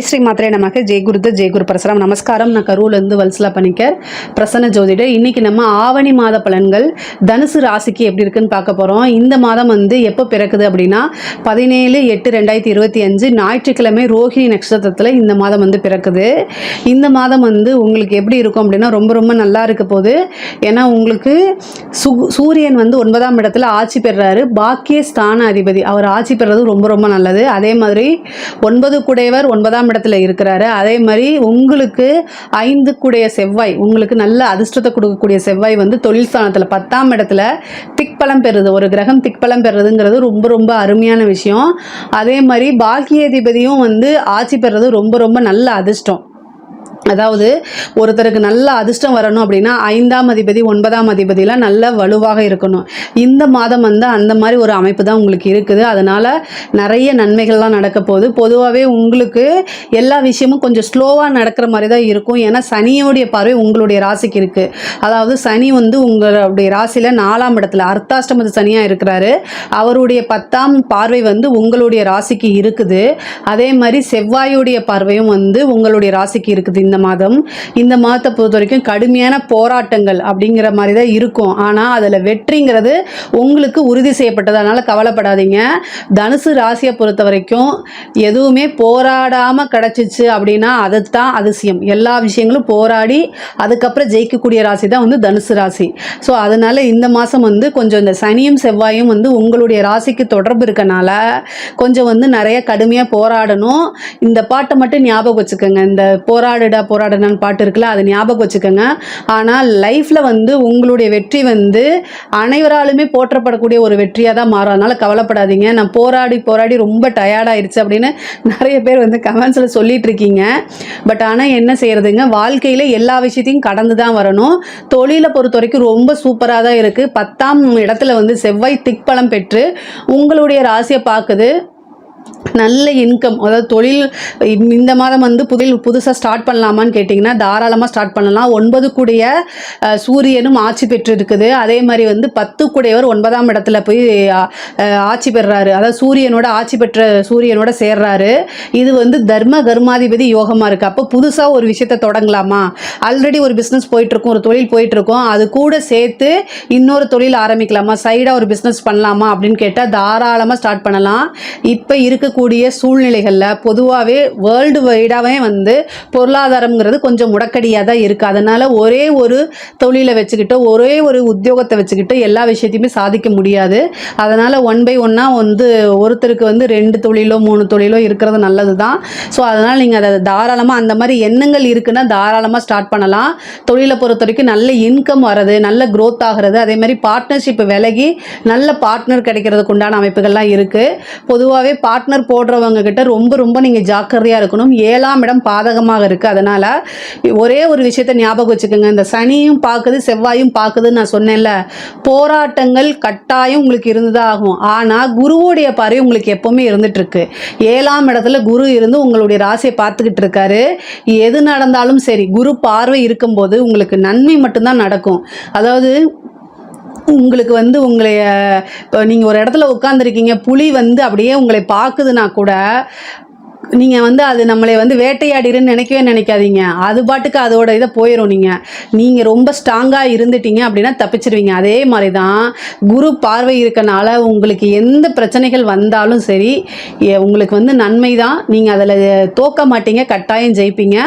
ஜெய் ஸ்ரீ மாத்திரை நமக்கு ஜெய் குருது ஜெய் குரு பரசுராம். நமஸ்காரம். நான் கரூர்லேருந்து வல்சலா பணிக்கர் பிரசன்ன ஜோதிடர். இன்னைக்கு நம்ம ஆவணி மாத பலன்கள் தனுசு ராசிக்கு எப்படி இருக்குன்னு பார்க்க போகிறோம் இந்த மாதம் வந்து எப்போ பிறக்குது அப்படின்னா பதினேழு எட்டு ரெண்டாயிரத்தி இருபத்தி அஞ்சு ஞாயிற்றுக்கிழமை ரோஹிணி நட்சத்திரத்தில் இந்த மாதம் வந்து பிறக்குது. இந்த மாதம் வந்து உங்களுக்கு எப்படி இருக்கும் அப்படின்னா ரொம்ப ரொம்ப நல்லா இருக்க போது ஏன்னா உங்களுக்கு சு சூரியன் வந்து ஒன்பதாம் இடத்துல ஆட்சி பெறுறாரு பாக்கிய ஸ்தான அதிபதி அவர் ஆட்சி பெறுறது ரொம்ப ரொம்ப நல்லது. அதே மாதிரி ஒன்பது குடையவர் ஒன்பதாம் இடத்துல இருக்கிறாரு. அதே மாதிரி உங்களுக்கு ஐந்து கூடிய செவ்வாய் உங்களுக்கு நல்ல அதிர்ஷ்டத்தை கொடுக்கக்கூடிய செவ்வாய் வந்து தொழில் ஸ்தானத்தில் பத்தாம் இடத்துல திக்பலம் பெறுது. ஒரு கிரகம் திக்பலம் பெறுறதுங்கிறது ரொம்ப ரொம்ப அருமையான விஷயம். அதே மாதிரி பாக்கியாதிபதியும் வந்து ஆட்சி பெறுறது ரொம்ப ரொம்ப நல்ல அதிர்ஷ்டம். அதாவது ஒருத்தருக்கு நல்ல அதிர்ஷ்டம் வரணும் அப்படின்னா ஐந்தாம் அதிபதி ஒன்பதாம் அதிபதியெலாம் நல்ல வலுவாக இருக்கணும். இந்த மாதம் வந்து அந்த மாதிரி ஒரு அமைப்பு தான் உங்களுக்கு இருக்குது. அதனால் நிறைய நன்மைகள்லாம் நடக்க போகுது. பொதுவாகவே உங்களுக்கு எல்லா விஷயமும் கொஞ்சம் ஸ்லோவாக நடக்கிற மாதிரி தான் இருக்கும். ஏன்னா சனியோடைய பார்வை உங்களுடைய ராசிக்கு இருக்குது அதாவது சனி வந்து உங்களுடைய ராசியில் நாலாம் இடத்துல அர்த்தாஷ்டமத்து சனியாக இருக்கிறாரு. அவருடைய பத்தாம் பார்வை வந்து உங்களுடைய ராசிக்கு இருக்குது. அதே மாதிரி செவ்வாயுடைய பார்வையும் வந்து உங்களுடைய ராசிக்கு இருக்குது. இந்த மாதம். இந்த மாதத்தை பொறுத்த வரைக்கும் கடுமையான போராட்டங்கள் அப்படிங்கிற மாதிரி தான் இருக்கும். ஆனால் அதில் வெற்றிங்கிறது உங்களுக்கு உறுதி செய்யப்பட்டது. அதனால் கவலைப்படாதீங்க. தனுசு ராசியை பொறுத்த வரைக்கும் எதுவுமே போராடாமல் கிடச்சிச்சு அப்படின்னா அதுதான் அதிசயம். எல்லா விஷயங்களும் போராடி அதுக்கப்புறம் ஜெயிக்கக்கூடிய ராசி தான் வந்து தனுசு ராசி. ஸோ அதனால் இந்த மாதம் வந்து கொஞ்சம் இந்த சனியும் செவ்வாயும் வந்து உங்களுடைய ராசிக்கு தொடர்பு இருக்கனால கொஞ்சம் வந்து நிறைய கடுமையாக போராடணும். இந்த பாட்டை மட்டும் ஞாபகம் வச்சுக்கோங்க. இந்த போராடுடா போராடினான்னு பாட்டு இருக்குல்ல அதை ஞாபகம் வச்சுக்கோங்க. ஆனால் லைஃப்பில் வந்து உங்களுடைய வெற்றி வந்து அனைவராலுமே போற்றப்படக்கூடிய ஒரு வெற்றியாக தான் மாறும். அதனால் கவலைப்படாதீங்க. நான் போராடி போராடி ரொம்ப டயர்டாயிருச்சு அப்படின்னு நிறைய பேர் வந்து கமெண்ட்ஸில் சொல்லிட்டு இருக்கீங்க. பட் ஆனால் என்ன செய்கிறதுங்க வாழ்க்கையில் எல்லா விஷயத்தையும் கடந்து தான் வரணும். தொழிலை பொறுத்த வரைக்கும் ரொம்ப சூப்பராக தான் இருக்குது பத்தாம் இடத்துல வந்து செவ்வாய் திக்பலம் பெற்று உங்களுடைய ராசியை பார்க்குது. நல்ல இன்கம் அதாவது தொழில் இந்த மாதம் வந்து புதில் புதுசாக ஸ்டார்ட் பண்ணலாமான்னு கேட்டிங்கன்னா தாராளமாக ஸ்டார்ட் பண்ணலாம். ஒன்பது கூடிய சூரியனும் ஆட்சி பெற்று இருக்குது அதே மாதிரி வந்து பத்து கூடையவர் ஒன்பதாம் இடத்துல போய் ஆட்சி பெறுறாரு அதாவது சூரியனோட ஆட்சி பெற்ற சூரியனோட சேர்றாரு. இது வந்து தர்ம கர்மாதிபதி யோகமாக இருக்குது அப்போ புதுசாக ஒரு விஷயத்தை தொடங்கலாமா? ஆல்ரெடி ஒரு பிஸ்னஸ் போயிட்டுருக்கும் ஒரு தொழில் போயிட்டுருக்கோம். அது கூட சேர்த்து இன்னொரு தொழில் ஆரம்பிக்கலாமா? சைடாக ஒரு பிஸ்னஸ் பண்ணலாமா? அப்படின்னு கேட்டால் தாராளமாக ஸ்டார்ட் பண்ணலாம். இப்போ இருக்கக்கூடிய சூழ்நிலைகளில் பொதுவாகவே வேர்ல்டு வைடாகவே வந்து பொருளாதாரம்ங்கிறது கொஞ்சம் முடக்கடியாக தான் இருக்குது அதனால் ஒரே ஒரு தொழிலை வச்சுக்கிட்டோ ஒரே ஒரு உத்தியோகத்தை வச்சுக்கிட்டோ எல்லா விஷயத்தையுமே சாதிக்க முடியாது. அதனால் ஒன் பை ஒன்னாக வந்து ஒருத்தருக்கு வந்து ரெண்டு தொழிலோ மூணு தொழிலோ இருக்கிறது நல்லது தான். ஸோ அதனால் நீங்கள் அதை தாராளமாக அந்த மாதிரி எண்ணங்கள் இருக்குன்னா தாராளமாக ஸ்டார்ட் பண்ணலாம். தொழிலை பொறுத்த வரைக்கும் நல்ல இன்கம் வர்றது நல்ல க்ரோத் ஆகிறது அதே மாதிரி பார்ட்னர்ஷிப் விலகி நல்ல பார்ட்னர் கிடைக்கிறதுக்கு உண்டான அமைப்புகள்லாம் இருக்குது பொதுவாகவே பார்ட்னர் போடுறவங்க கிட்ட ரொம்ப ரொம்ப நீங்கள் ஜாக்கிரதையாக இருக்கணும். ஏழாம் இடம் பாதகமாக இருக்குது அதனால் ஒரே ஒரு விஷயத்தை ஞாபகம் வச்சுக்கோங்க. இந்த சனியும் பார்க்குது செவ்வாயும் பார்க்குதுன்னு நான் சொன்னேன்ல. போராட்டங்கள் கட்டாயம் உங்களுக்கு இருந்துதான் ஆகும். ஆனால் குருவுடைய பார்வை உங்களுக்கு எப்போவுமே இருந்துட்டு இருக்கு ஏழாம் இடத்துல குரு இருந்து உங்களுடைய ராசியை பார்த்துக்கிட்டு இருக்காரு. எது நடந்தாலும் சரி குரு பார்வை இருக்கும்போது உங்களுக்கு நன்மை மட்டும்தான் நடக்கும். அதாவது உங்களுக்கு வந்து உங்களை இப்போ நீங்கள் ஒரு இடத்துல உட்காந்துருக்கீங்க புலி வந்து அப்படியே உங்களை பார்க்குதுன்னா கூட நீங்கள் வந்து அது நம்மளை வந்து வேட்டையாடிருன்னு நினைக்கவே நினைக்காதீங்க. அது பாட்டுக்கு அதோட இதை போயிடும் நீங்கள் நீங்கள் ரொம்ப ஸ்ட்ராங்காக இருந்துட்டீங்க அப்படின்னா தப்பிச்சிருவீங்க. அதே மாதிரி தான் குரு பார்வை இருக்கனால உங்களுக்கு எந்த பிரச்சனைகள் வந்தாலும் சரி உங்களுக்கு வந்து நன்மை தான் நீங்கள் அதில் தோக்க மாட்டீங்க கட்டாயம் ஜெயிப்பீங்க.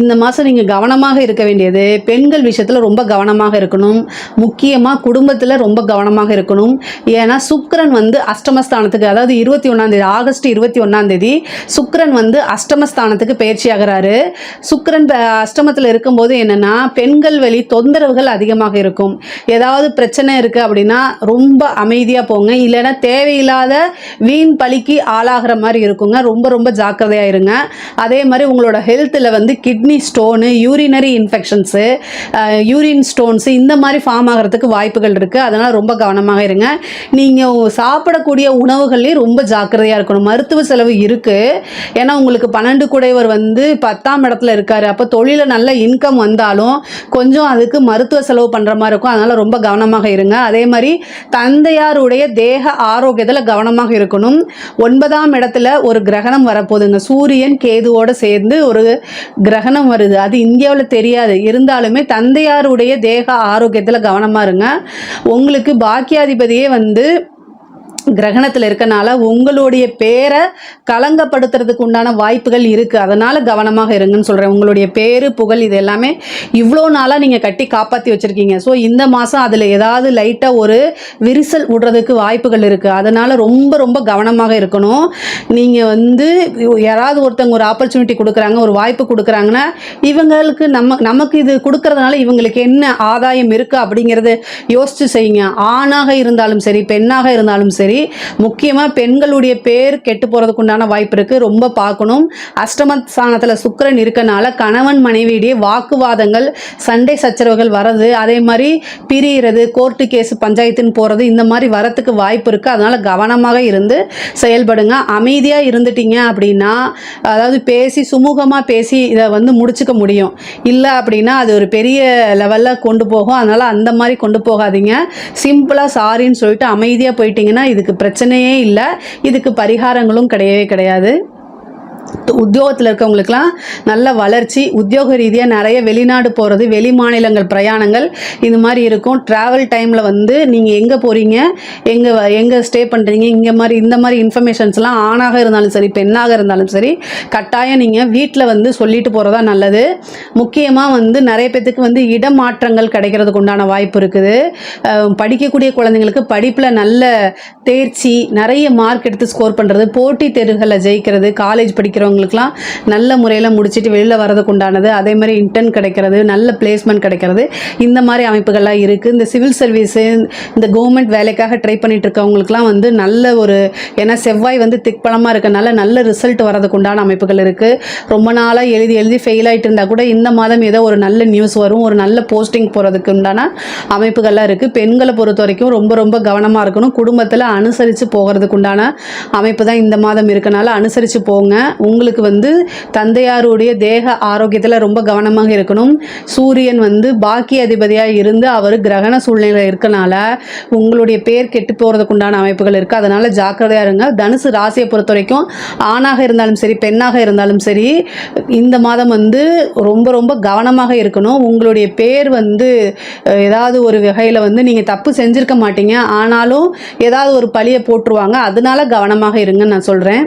இந்த மாதம் நீங்கள் கவனமாக இருக்க வேண்டியது பெண்கள் விஷயத்தில் ரொம்ப கவனமாக இருக்கணும். முக்கியமாக குடும்பத்தில் ரொம்ப கவனமாக இருக்கணும். ஏன்னா சுக்கரன் வந்து அஷ்டமஸ்தானத்துக்கு அதாவது இருபத்தி ஒன்றாந்தேதி ஆகஸ்ட் இருபத்தி ஒன்றாந்தேதி சுக்கரன் வந்து அஷ்டமஸ்தானத்துக்கு பயிற்சி ஆகிறாரு சுக்கரன் அஷ்டமத்தில் இருக்கும்போது என்னென்னா பெண்கள் வழி தொந்தரவுகள் அதிகமாக இருக்கும். ஏதாவது பிரச்சனை இருக்குது அப்படின்னா ரொம்ப அமைதியாக போங்க. இல்லைன்னா தேவையில்லாத வீண் பலிக்கு ஆளாகிற மாதிரி இருக்குங்க. ரொம்ப ரொம்ப ஜாக்கிரதையாக இருங்க. அதே மாதிரி உங்களோட ஹெல்த்தில் வந்து kidney stone urinary infections urine stones இந்த மாதிரி ஃபார்ம் ஆகிறதுக்கு வாய்ப்புகள் இருக்குது அதனால் ரொம்ப கவனமாக இருங்க. நீங்கள் சாப்பிடக்கூடிய உணவுகள்லேயும் ரொம்ப ஜாக்கிரதையாக இருக்கணும். மருத்துவ செலவு இருக்குது ஏன்னா உங்களுக்கு பன்னெண்டு குடைவர் வந்து பத்தாம் இடத்துல இருக்காரு. அப்போ தொழில நல்ல இன்கம் வந்தாலும் கொஞ்சம் அதுக்கு மருத்துவ செலவு பண்ணுற மாதிரி இருக்கும். அதனால் ரொம்ப கவனமாக இருங்க. அதே மாதிரி தந்தையாருடைய தேக ஆரோக்கியத்தில் கவனமாக இருக்கணும். ஒன்பதாம் இடத்துல ஒரு கிரகணம் வரப்போகுதுங்க சூரியன் கேதுவோடு சேர்ந்து ஒரு கிரகணம் வருது. அது இந்தியாவில் தெரியாது. இருந்தாலுமே தந்தையாருடைய தேக ஆரோக்கியத்தில் கவனமாக இருங்க. உங்களுக்கு பாக்கியாதிபதியே வந்து கிரகணத்தில் இருக்கனால உங்களுடைய பேரை களங்கப்படுத்துறதுக்கு உண்டான வாய்ப்புகள் இருக்குது அதனால் கவனமாக இருங்கன்னு சொல்கிறேன் உங்களுடைய பேர் புகழ் இது எல்லாமே இவ்வளோ நாளாக நீங்கள் கட்டி காப்பாற்றி வச்சுருக்கீங்க. ஸோ இந்த மாதம் அதில் ஏதாவது லைட்டாக ஒரு விரிசல் விடுறதுக்கு வாய்ப்புகள் இருக்குது அதனால் ரொம்ப ரொம்ப கவனமாக இருக்கணும். நீங்கள் வந்து யாராவது ஒருத்தவங்க ஒரு ஆப்பர்ச்சுனிட்டி கொடுக்குறாங்க ஒரு வாய்ப்பு கொடுக்குறாங்கன்னா இவங்களுக்கு நம்ம நமக்கு இது கொடுக்கறதுனால இவங்களுக்கு என்ன ஆதாயம் இருக்குது அப்படிங்கிறத யோசித்து செய்யுங்க. ஆணாக இருந்தாலும் சரி பெண்ணாக இருந்தாலும் சரி முக்கியமாக பெண்களுடைய பேர் கெட்டு போகிறதுக்கு உண்டான வாய்ப்பு இருக்குது ரொம்ப பார்க்கணும். அஷ்டம ஸ்தானத்தில் சுக்கரன் இருக்கனால கணவன் மனைவியிடையே வாக்குவாதங்கள் சண்டை சச்சரவுகள் வரது அதே மாதிரி பிரியிறது கோர்ட்டு கேஸ் பஞ்சாயத்துன்னு போகிறது இந்த மாதிரி வரத்துக்கு வாய்ப்பு இருக்குது அதனால் கவனமாக இருந்து செயல்படுங்க. அமைதியாக இருந்துட்டீங்க அப்படின்னா அதாவது பேசி சுமூகமாக பேசி இதை வந்து முடிச்சுக்க முடியும். இல்லை அப்படின்னா அது ஒரு பெரிய லெவலில் கொண்டு போகும். அதனால் அந்த மாதிரி கொண்டு போகாதீங்க. சிம்பிளாக சாரின்னு சொல்லிட்டு அமைதியாக போயிட்டீங்கன்னா இதுக்கு பிரச்சனையே இல்லை. இதுக்கு பரிகாரங்களும் கிடையவே கிடையாது. உத்தியோகத்தில் இருக்கவங்களுக்குலாம் நல்ல வளர்ச்சி உத்தியோக ரீதியாக நிறைய வெளிநாடு போகிறது வெளி மாநிலங்கள் பிரயாணங்கள் இந்த மாதிரி இருக்கும். ட்ராவல் டைமில் வந்து நீங்கள் எங்கே போகிறீங்க எங்கே எங்கே ஸ்டே பண்ணுறீங்க இங்கே மாதிரி இந்த மாதிரி இன்ஃபர்மேஷன்ஸ்லாம் ஆணாக இருந்தாலும் சரி பெண்ணாக இருந்தாலும் சரி கட்டாயம் நீங்கள் வீட்டில் வந்து சொல்லிட்டு போகிறதா நல்லது. முக்கியமாக வந்து நிறைய பேத்துக்கு வந்து இடமாற்றங்கள் கிடைக்கிறதுக்கு உண்டான வாய்ப்பு இருக்குது. படிக்கக்கூடிய குழந்தைங்களுக்கு படிப்பில் நல்ல தேர்ச்சி நிறைய மார்க் எடுத்து ஸ்கோர் பண்ணுறது போட்டி தேர்வுகளை ஜெயிக்கிறது காலேஜ் படிக்கிறவங்களுக்குலாம் நல்ல முறையில் முடிச்சுட்டு வெளியில் வரதுக்கு உண்டானது அதே மாதிரி இன்டர்ன் கிடைக்கிறது நல்ல பிளேஸ்மெண்ட் கிடைக்கிறது இந்த மாதிரி அமைப்புகள்லாம் இருக்குது இந்த சிவில் சர்வீஸு இந்த கவர்மெண்ட் வேலைக்காக ட்ரை பண்ணிட்டு இருக்கவங்களுக்குலாம் வந்து நல்ல ஒரு ஏன்னா செவ்வாய் வந்து திக்பலமாக இருக்கனால நல்ல ரிசல்ட் வரதுக்கு உண்டான அமைப்புகள் இருக்குது ரொம்ப நாளாக எழுதி எழுதி ஃபெயில் ஆகிட்டு இருந்தால் கூட இந்த மாதம் ஏதோ ஒரு நல்ல நியூஸ் வரும் ஒரு நல்ல போஸ்டிங் போகிறதுக்கு உண்டான அமைப்புகள்லாம் இருக்குது பெண்களை பொறுத்த வரைக்கும் ரொம்ப ரொம்ப கவனமாக இருக்கணும். குடும்பத்தில் அனுசரித்து போகிறதுக்கு உண்டான அமைப்பு தான் இந்த மாதம் இருக்கனால அனுசரித்து போங்க. உங்களுக்கு வந்து தந்தையாருடைய தேக ஆரோக்கியத்தில் ரொம்ப கவனமாக இருக்கணும். சூரியன் வந்து பாக்கிய அதிபதியாக இருந்து அவர் கிரகண சூழ்நிலையில் இருக்கனால உங்களுடைய பேர் கெட்டு போகிறதுக்குண்டான அமைப்புகள் இருக்குது அதனால் ஜாக்கிரதையாக இருங்க. தனுசு ராசியை பொறுத்த வரைக்கும் ஆணாக இருந்தாலும் சரி பெண்ணாக இருந்தாலும் சரி இந்த மாதம் வந்து ரொம்ப ரொம்ப கவனமாக இருக்கணும். உங்களுடைய பேர் வந்து ஏதாவது ஒரு வகையில் வந்து நீங்கள் தப்பு செஞ்சுருக்க மாட்டீங்க. ஆனாலும் ஏதாவது ஒரு பழியை போட்டுருவாங்க. அதனால கவனமாக இருங்கன்னு நான் சொல்கிறேன்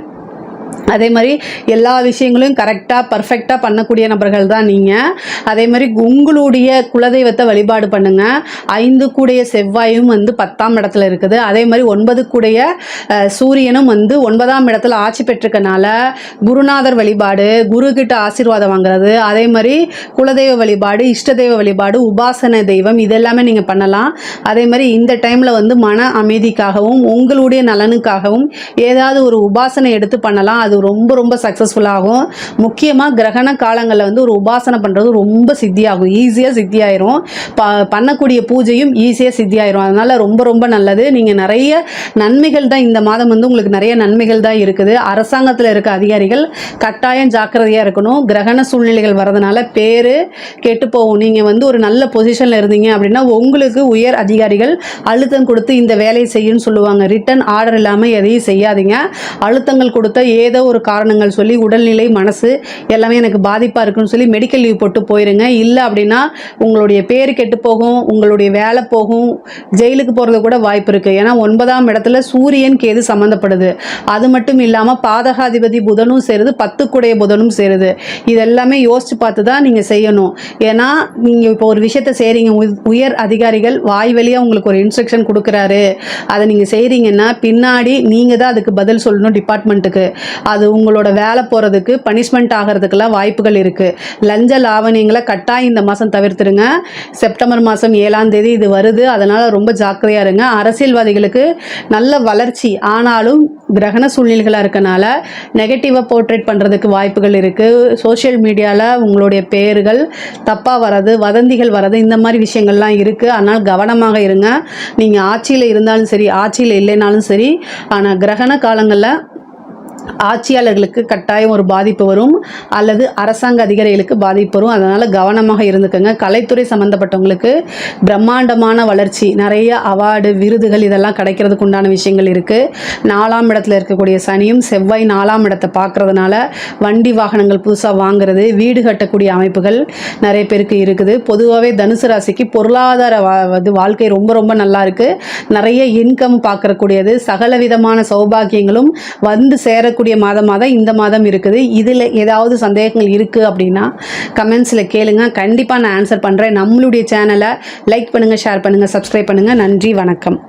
அதே மாதிரி எல்லா விஷயங்களையும் கரெக்டாக பர்ஃபெக்டாக பண்ணக்கூடிய நபர்கள் தான் நீங்கள் அதே மாதிரி உங்களுடைய குலதெய்வத்தை வழிபாடு பண்ணுங்கள் ஐந்து கூடைய செவ்வாயும் வந்து பத்தாம் இடத்துல இருக்குது. அதே மாதிரி ஒன்பது கூடைய சூரியனும் வந்து ஒன்பதாம் இடத்துல ஆட்சி பெற்றிருக்கனால குருநாதர் வழிபாடு குரு கிட்ட ஆசீர்வாதம் வாங்குறது அதே மாதிரி குலதெய்வ வழிபாடு இஷ்ட தெய்வ வழிபாடு உபாசன தெய்வம் இதெல்லாமே நீங்கள் பண்ணலாம். அதே மாதிரி இந்த டைமில் வந்து மன அமைதிக்காகவும் உங்களுடைய நலனுக்காகவும் ஏதாவது ஒரு உபாசனை எடுத்து பண்ணலாம். அது ரொம்ப ரொம்ப சக்ஸஸ்ஃபுல் ஆகும். முக்கியமாக கிரகண காலங்களில் வந்து ஒரு உபாசனை பண்ணுறது ரொம்ப சித்தியாகும். ஈஸியாக சித்தியாயிரும். ப பண்ணக்கூடிய பூஜையும் ஈஸியாக சித்தியாயிரும். அதனால் ரொம்ப ரொம்ப நல்லது. நீங்கள் நிறைய நன்மைகள் தான் இந்த மாதம் வந்து உங்களுக்கு நிறைய நன்மைகள் தான் இருக்குது. அரசாங்கத்தில் இருக்க அதிகாரிகள் கட்டாயம் ஜாக்கிரதையாக இருக்கணும். கிரகண சூழ்நிலைகள் வரதுனால பேர் கெட்டு போகும். நீங்கள் வந்து ஒரு நல்ல பொசிஷனில் இருந்தீங்க அப்படின்னா உங்களுக்கு உயர் அதிகாரிகள் அழுத்தம் கொடுத்து இந்த வேலையை செய்யுன்னு சொல்லுவாங்க. ரிட்டன் ஆர்டர் இல்லாமல் எதையும் செய்யாதீங்க. அழுத்தங்கள் கொடுத்த ஏதோ ஒரு காரணங்கள் சொல்லி உடல்நிலை மனசு எல்லாமே எனக்கு பாதிப்பாக இருக்குன்னு சொல்லி மெடிக்கல் லீவ் போட்டு போயிருங்க. இல்லை அப்படின்னா உங்களுடைய பேர் கெட்டு போகும் உங்களுடைய வேலை போகும் ஜெயிலுக்கு போகிறது கூட வாய்ப்பு இருக்குது ஏன்னா ஒன்பதாம் இடத்துல சூரியன் கேது சம்மந்தப்படுது அது மட்டும் இல்லாமல் பாதகாதிபதி புதனும் சேருது பத்துக்குடைய புதனும் சேருது. இது எல்லாமே யோசிச்சு பார்த்து தான் நீங்கள் செய்யணும். ஏன்னா நீங்கள் இப்போ ஒரு விஷயத்த செய்கிறீங்க உயர் அதிகாரிகள் வாய் வழியாக உங்களுக்கு ஒரு இன்ஸ்ட்ரக்ஷன் கொடுக்குறாரு. அதை நீங்கள் செய்கிறீங்கன்னா பின்னாடி நீங்கள் தான் அதுக்கு பதில் சொல்லணும் டிபார்ட்மெண்ட்டுக்கு அது உங்களோட வேலை போகிறதுக்கு பனிஷ்மெண்ட் ஆகிறதுக்கெல்லாம் வாய்ப்புகள் இருக்குது லஞ்ச லாவணியங்களை கட்டாயம் இந்த மாதம் தவிர்த்துருங்க. செப்டம்பர் மாதம் ஏழாம் தேதி இது வருது. அதனால் ரொம்ப ஜாக்கிரதையாக இருங்க. அரசியல்வாதிகளுக்கு நல்ல வளர்ச்சி. ஆனாலும் கிரகண சூழ்நிலைகளாக இருக்கனால நெகட்டிவாக போர்ட்ரேட் பண்ணுறதுக்கு வாய்ப்புகள் இருக்குது சோஷியல் மீடியாவில் உங்களுடைய பேர்கள் தப்பாக வர்றது வதந்திகள் வர்றது இந்த மாதிரி விஷயங்கள்லாம் இருக்குது அதனால் கவனமாக இருங்க. நீங்கள் ஆட்சியில் இருந்தாலும் சரி ஆட்சியில் இல்லைனாலும் சரி ஆனால் கிரகண காலங்களில் ஆட்சியாளர்களுக்கு கட்டாயம் ஒரு பாதிப்பு வரும் அல்லது அரசாங்க அதிகாரிகளுக்கு பாதிப்பு வரும். அதனால் கவனமாக இருந்துக்கோங்க. கலைத்துறை சம்மந்தப்பட்டவங்களுக்கு பிரம்மாண்டமான வளர்ச்சி நிறைய அவார்டு விருதுகள் இதெல்லாம் கிடைக்கிறதுக்கு உண்டான விஷயங்கள் இருக்குது நாலாம் இடத்துல இருக்கக்கூடிய சனியும் செவ்வாய் நாலாம் இடத்தை பார்க்கறதுனால வண்டி வாகனங்கள் புதுசாக வாங்குறது வீடு கட்டக்கூடிய அமைப்புகள் நிறைய பேருக்கு இருக்குது. பொதுவாகவே தனுசு ராசிக்கு பொருளாதார வா இது வாழ்க்கை ரொம்ப ரொம்ப நல்லா இருக்குது நிறைய இன்கம் பார்க்கறக்கூடியது. சகல விதமான சௌபாகியங்களும் வந்து சேர இருக்கக்கூடிய மாதமாக தான் இந்த மாதம் இருக்குது. இதில் ஏதாவது சந்தேகங்கள் இருக்குது அப்படின்னா கமெண்ட்ஸில் கேளுங்க. கண்டிப்பாக நான் ஆன்சர் பண்ணுறேன் நம்மளுடைய சேனலை லைக் பண்ணுங்கள் ஷேர் பண்ணுங்கள் சப்ஸ்கிரைப் பண்ணுங்கள் நன்றி வணக்கம்.